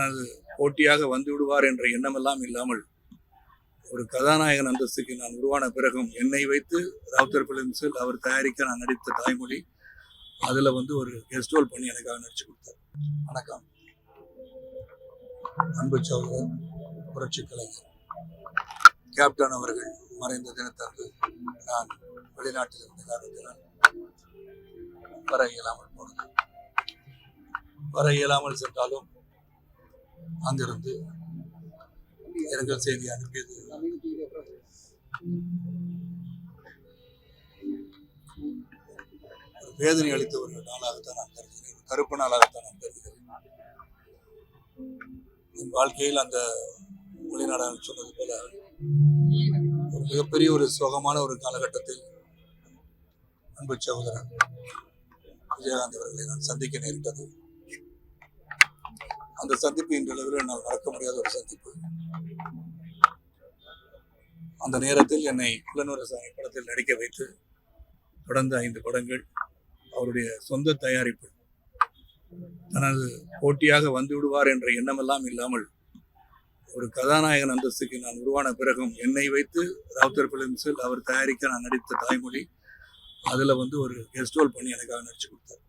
தனது போட்டியாக வந்து விடுவார் என்ற எண்ணமெல்லாம் இல்லாமல் ஒரு கதாநாயகன் அந்தஸ்துக்கு நான் உருவான பிறகும் என்னை வைத்து ராவுத்தர் பிலிம்ஸில் அவர் தயாரிக்க நான் நடித்த தாய்மொழி அதில் வந்து ஒரு கெஸ்ட் ரோல் பண்ணி எனக்காக நடிச்சு கொடுத்தார். வணக்கம். அன்பு சகோதரர் புரட்சி கலைஞர் கேப்டன் அவர்கள் மறைந்த தினத்தன்று நான் வெளிநாட்டில் இருந்த காரணத்தினால் வர இயலாமல் போனது. வர இயலாமல் சென்றாலும் அங்கிருந்து இரங்கல் செய்தி அனுப்பியது. வேதனை அளித்த ஒரு நாளாகத்தான் நான் கருதுகிறேன். கருப்பு நாளாகத்தான் நான் கருதுகிறேன். என் வாழ்க்கையில் அந்த வெளிநாடாக சொன்னது போல ஒரு மிகப்பெரிய ஒரு சோகமான ஒரு காலகட்டத்தில் அன்பு சகோதரன் விஜயகாந்த் அவர்களை நான் சந்திக்க நேரிட்டது. அந்த சந்திப்பு இன்றளவில் என்னால் மறக்க முடியாத ஒரு சந்திப்பு. அந்த நேரத்தில் என்னை புலனுரசாமி படத்தில் நடிக்க வைத்து தொடர்ந்து ஐந்து படங்கள் அவருடைய சொந்த தயாரிப்பு தனது போட்டியாக வந்து விடுவார் என்ற எண்ணமெல்லாம் இல்லாமல் ஒரு கதாநாயகன் அந்தஸ்துக்கு நான் உருவான பிறகும் என்னை வைத்து ராவுத்தர் பிலிம்ஸில் அவர் தயாரிக்க நான் நடித்த தாய்மொழி அதில் வந்து ஒரு கெஸ்ட் ரோல் பண்ணி எனக்காக நடிச்சு கொடுத்தார்.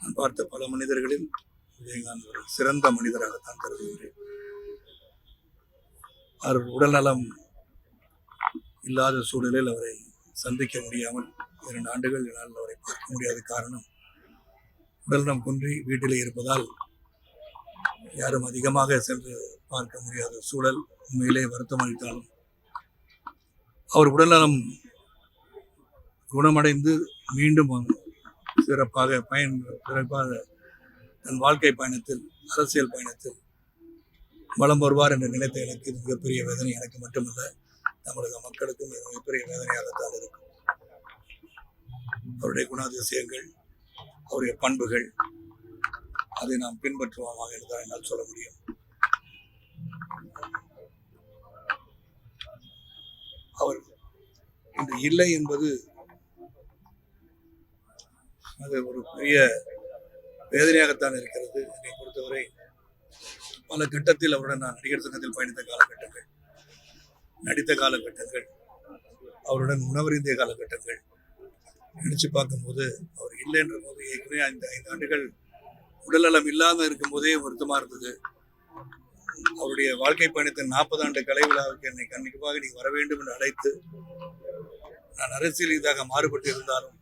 நான் பார்த்த பல மனிதர்களில் விஜயகாந்த் ஒரு சிறந்த மனிதராகத்தான் கருதுகிறேன். அவர் உடல்நலம் இல்லாத சூழலில் அவரை சந்திக்க முடியாமல் இரண்டு ஆண்டுகள் என்னால் அவரை பார்க்க முடியாத காரணம் உடல்நலம் குன்றி வீட்டிலே இருப்பதால் யாரும் அதிகமாக சென்று பார்க்க முடியாத சூழல் உண்மையிலே வருத்தம் அளித்தாலும் அவர் உடல்நலம் குணமடைந்து மீண்டும் சிறப்பாக பயன் சிறப்பாக தன் வாழ்க்கை பயணத்தில் அரசியல் பயணத்தில் வளம் வருவார் என்று நினைத்த எனக்கு இது மிகப்பெரிய வேதனை. எனக்கு மட்டுமல்ல தமிழக மக்களுக்கும் இது மிகப்பெரிய வேதனையாகத்தான் இருக்கும். அவருடைய குணாதிசயங்கள் அவருடைய பண்புகள் அதை நாம் பின்பற்றுவோமாக என்றுதான் என்னால் சொல்ல முடியும். அவர் இன்று இல்லை என்பது அது ஒரு பெரிய வேதனையாகத்தான் இருக்கிறது என்னை பொறுத்தவரை. பல கட்டத்தில் அவருடன் நான் நடிகர் சங்கத்தில் பயணித்த காலகட்டங்கள் நடித்த காலகட்டங்கள் அவருடன் உணவறிந்திய காலகட்டங்கள் நினைச்சு பார்க்கும்போது அவர் இல்லைன்ற போது ஏற்கனவே ஐந்து ஐந்து ஆண்டுகள் உடல்நலம் இல்லாமல் இருக்கும்போதே வருத்தமாக இருந்தது. அவருடைய வாழ்க்கை பயணத்தின் நாற்பது ஆண்டு கலை விழாவுக்கு என்னை கண்டிப்பாக நீ வர வேண்டும் என்று அழைத்து நான் அரசியல் இதாக மாறுபட்டு இருந்தாலும்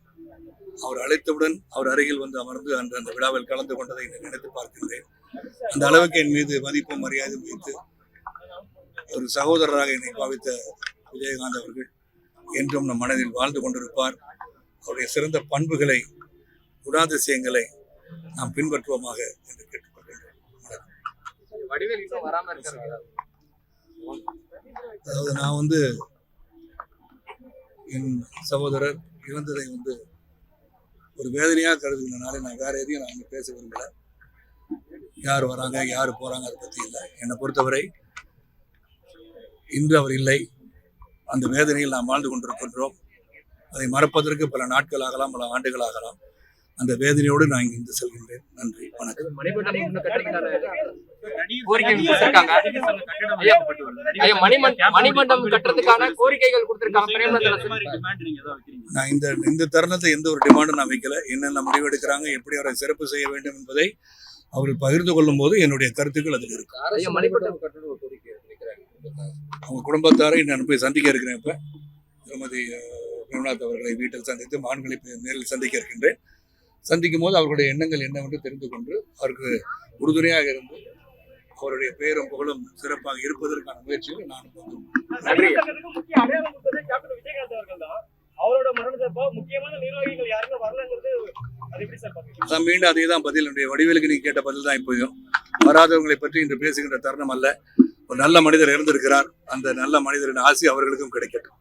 அவர் அழைத்தவுடன் அவர் அருகில் வந்து அமர்ந்து அன்று அந்த விழாவில் கலந்து கொண்டதை நான் நினைத்து பார்க்கின்றேன். அந்த அளவுக்கு என் மீது மதிப்பும் மரியாதையும் வைத்து ஒரு சகோதரராக என்னை பாவித்த விஜயகாந்த் அவர்கள் என்றும் நம் மனதில் வாழ்ந்து கொண்டிருப்பார். அவருடைய சிறந்த பண்புகளை குணாதிசயங்களை நாம் பின்பற்றுவோமாக என்று இருக்காரு அதாவது நான் வந்து என் சகோதரர் இறந்ததை வந்து ஒரு வேதனையாக கருதுகிறனால நான் வேற எதையும் நான் அங்கே பேச விரும்பல. யார் வராங்க யார் போறாங்க அதை பற்றி இல்லை. என்னை பொறுத்தவரை இன்று அவர் இல்லை. அந்த வேதனையில் நாம் வாழ்ந்து கொண்டிருக்கின்றோம். அதை மறப்பதற்கு பல நாட்கள் ஆகலாம் பல ஆண்டுகள் ஆகலாம். அந்த வேதனையோடு நான் இங்கிருந்து செல்கின்றேன். நன்றி. வணக்கம். நான் இந்த இந்த தருணத்தை எந்த ஒரு டிமாண்டும் நான் வைக்கல. என்னென்ன முடிவெடுக்கிறாங்க எப்படி அவரை சிறப்பு செய்ய வேண்டும் என்பதை அவர்கள் பகிர்ந்து கொள்ளும் போது என்னுடைய கருத்துக்கள் அதில் இருக்கு. அவங்க குடும்பத்தாரை நான் போய் சந்திக்க இருக்கிறேன் இப்ப. திருமதி பிரேமநாத் அவர்களை வீட்டில் சந்தித்து மகன்களை போய் நேரில் சந்திக்க இருக்கின்றேன். சந்திக்கும் போது அவர்களுடைய எண்ணங்கள் என்னவென்று தெரிந்து கொண்டு அவருக்கு உறுதுணையாக இருந்து அவருடைய பெயரும் புகழும் சிறப்பாக இருப்பதற்கான முயற்சியில் நான் அதான் மீண்டும் அதே தான் பதில். என்னுடைய வடிவேலுக்கு நீ கேட்ட பதில் தான் இப்போயும். வராதவங்களை பற்றி இன்று பேசுகின்ற தருணம் அல்ல. ஒரு நல்ல மனிதர் இருந்திருக்கிறார். அந்த நல்ல மனிதரின் ஆசி அவர்களுக்கும் கிடைக்கட்டும்.